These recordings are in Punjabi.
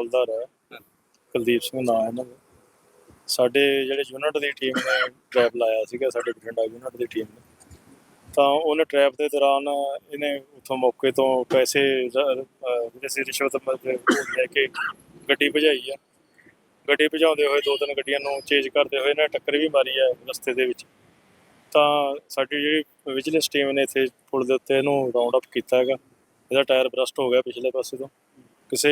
ਹੌਲਦਾਰ ਹੈ। ਕੁਲਦੀਪ ਸਿੰਘ ਨਾਮ ਇਹਨਾਂ ਦਾ। ਸਾਡੇ ਜਿਹੜੇ ਯੂਨਿਟ ਦੀ ਟੀਮ ਨੇ ਟਰੈਪ ਲਾਇਆ ਸੀਗਾ, ਸਾਡੇ ਬਠਿੰਡਾ ਯੂਨਿਟ ਦੀ ਟੀਮ ਨੇ। ਤਾਂ ਉਹਨੇ ਟਰੈਪ ਦੇ ਦੌਰਾਨ ਇਹਨੇ ਉਥੋਂ ਮੌਕੇ ਤੋਂ ਪੈਸੇ ਜਿਹੜੇ ਸੀ ਰਿਸ਼ਵਤ ਲੈ ਕੇ ਗੱਡੀ ਭਜਾਈ ਆ। ਗੱਡੀ ਭਜਾਉਂਦੇ ਹੋਏ ਦੋ ਤਿੰਨ ਗੱਡੀਆਂ ਨੂੰ ਚੇਂਜ ਕਰਦੇ ਹੋਏ ਇਹਨੇ ਟੱਕਰ ਵੀ ਮਾਰੀ ਆ ਰਸਤੇ ਦੇ ਵਿੱਚ। ਤਾਂ ਸਾਡੀ ਜਿਹੜੀ ਵਿਜੀਲੈਂਸ ਟੀਮ ਨੇ ਇੱਥੇ ਪੁਲ ਦੇ ਉੱਤੇ ਇਹਨੂੰ ਰਾਉਂਡ ਅਪ ਕੀਤਾ ਹੈਗਾ। ਇਹਦਾ ਟਾਇਰ ਬਰਸਟ ਹੋ ਗਿਆ ਪਿਛਲੇ ਪਾਸੇ ਤੋਂ। ਕਿਸੇ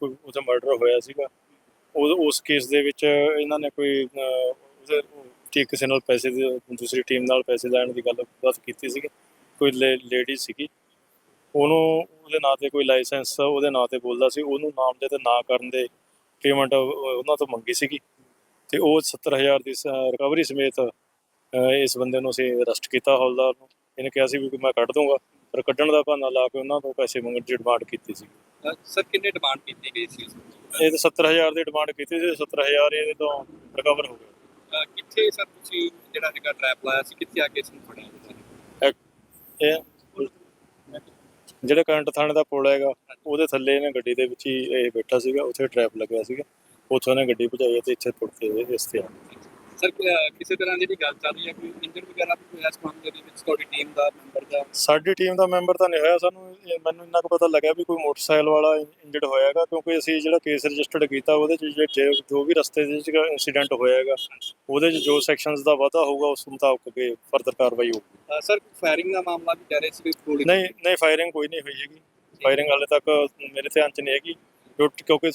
ਕੋਈ ਉਹਦਾ ਮਰਡਰ ਹੋਇਆ ਸੀਗਾ, ਉਹ, ਉਸ ਕੇਸ ਦੇ ਵਿੱਚ ਇਹਨਾਂ ਨੇ ਕੋਈ ਉਹਦੇ ਠੀਕ ਕਿਸੇ ਨਾਲ ਪੈਸੇ ਦੇ, ਦੂਸਰੀ ਟੀਮ ਨਾਲ ਪੈਸੇ ਲੈਣ ਦੀ ਗੱਲ ਬਾਤ ਕੀਤੀ ਸੀਗੀ, ਕੋਈ ਲੇਡੀ ਸੀਗੀ। ਉਹਨੂੰ, ਉਹਦੇ ਨਾਂ ਤੇ ਕੋਈ ਲਾਇਸੈਂਸ ਉਹਦੇ ਨਾਂ ਤੇ ਬੋਲਦਾ ਸੀ, ਉਹਨੂੰ ਨਾਮ ਦੇ ਤੇ ਨਾ ਕਰਨ ਦੇ ਪੇਮੈਂਟ ਉਹਨਾਂ ਤੋਂ ਮੰਗੀ ਸੀਗੀ। ਤੇ ਉਹ 70000 ਦੀ ਰਿਕਵਰੀ ਸਮੇਤ ਇਸ ਬੰਦੇ ਨੂੰ ਅਸੀਂ ਅਰੈਸਟ ਕੀਤਾ ਹੌਲਦਾਰ ਨੂੰ। ਇਹਨੇ ਕਿਹਾ ਸੀ ਵੀ ਮੈਂ ਕੱਢ ਦੂੰਗਾ। ਪਰ ਕੱਢਣ ਦਾ ਬਹਾਨਾ ਲਾ ਕੇ ਉਹਨਾਂ ਤੋਂ ਪੈਸੇ ਮੰਗਣ ਦੀ ਡਿਮਾਂਡ ਕੀਤੀ ਸੀ। ਸਰ ਕਿੰਨੇ ਡਿਮਾਂਡ ਕੀਤੀ ਗਈ ਸੀ? ਇਹ ਤਾਂ 70000 ਦੀ ਡਿਮਾਂਡ ਕੀਤੀ ਸੀ 70000 ਇਹਦੇ ਤੋਂ ਰਿਕਵਰ ਹੋ ਗਿਆ ਕਿੱਥੇ ਸਰ ਤੁਸੀਂ ਜਿਹੜਾ ਹੈਗਾ ਟਰੈਪ ਲਾਇਆ ਸੀ ਕਿੱਥੇ ਆ ਕੇ ਇਸ ਨੂੰ ਫੜਿਆ? ਇਹ ਜਿਹੜਾ ਕਰੰਟ ਥਾਣੇ ਦਾ ਪੁਲ ਹੈਗਾ ਉਹਦੇ ਥੱਲੇ ਇਹਨੇ ਗੱਡੀ ਦੇ ਵਿੱਚ ਹੀ ਇਹ ਬੈਠਾ ਸੀਗਾ ਉੱਥੇ ਟਰੈਪ ਲੱਗਿਆ ਸੀਗਾ। ਉੱਥੋਂ ਇਹਨੇ ਗੱਡੀ ਭਜਾਈ ਤੇ ਇੱਥੇ ਪੁਲ ਤੇ ਇਸ ਤੇ ਆ। ਸਰ ਕਿਸੇ ਤਰ੍ਹਾਂ ਦੀ ਗੱਲ ਚੱਲ ਰਹੀ ਹੈ? ਕੋਈ ਇੰਜਰ ਵਗੈਰਾ ਵੀ ਕੋਈ ਇਸ ਮਾਮਲੇ ਦੇ ਵਿੱਚ? ਤੁਹਾਡੀ ਟੀਮ ਦਾ ਮੈਂਬਰ ਦਾ? ਸਾਡੀ ਟੀਮ ਦਾ ਮੈਂਬਰ ਤਾਂ ਨਹੀਂ ਹੋਇਆ। ਸਾਨੂੰ ਇਹ- ਮੈਨੂੰ ਇੰਨਾ ਕੁ ਪਤਾ ਲੱਗਿਆ ਵੀ ਕੋਈ ਮੋਟਰਸਾਈਕਲ ਵਾਲਾ ਇੰਜਰਡ ਹੋਇਆਗਾ ਕਿਉਂਕਿ ਅਸੀਂ ਜਿਹੜਾ ਕੇਸ ਰਜਿਸਟਰਡ ਕੀਤਾ ਉਹਦੇ ਚ ਜੇ- ਜੇ ਜੋ ਵੀ ਰਸਤੇ ਦੇ ਵਿੱਚ ਇਨਸੀਡੈਂਟ ਹੋਇਆਗਾ ਉਹਦੇ ਚ ਜੋ ਸੈਕਸ਼ਨਸ ਦਾ ਵਾਧਾ ਹੋਊਗਾ ਉਸ ਮੁਤਾਬਕ ਅੱਗੇ ਫਰਦਰ ਕਾਰਵਾਈ ਹੋਊਗੀ। ਅ, ਸਰ ਫਾਇਰਿੰਗ ਦਾ ਮਾਮਲਾ ਵੀ ਕਹਿ ਰਹੇ ਸੀ ਕੋਈ ਗੋਲੀ ਨਹੀਂ ਨਹੀਂ ਫਾਇਰਿੰਗ ਕੋਈ ਨਹੀਂ ਹੋਈ ਹੈਗੀ। ਫਾਇਰਿੰਗ ਹਾਲੇ ਤੱਕ ਮੇਰੇ ਧਿਆਨ ਚ ਨਹੀਂ ਹੈਗੀ। ਕਿਉਂ- ਕਿਉਂਕਿ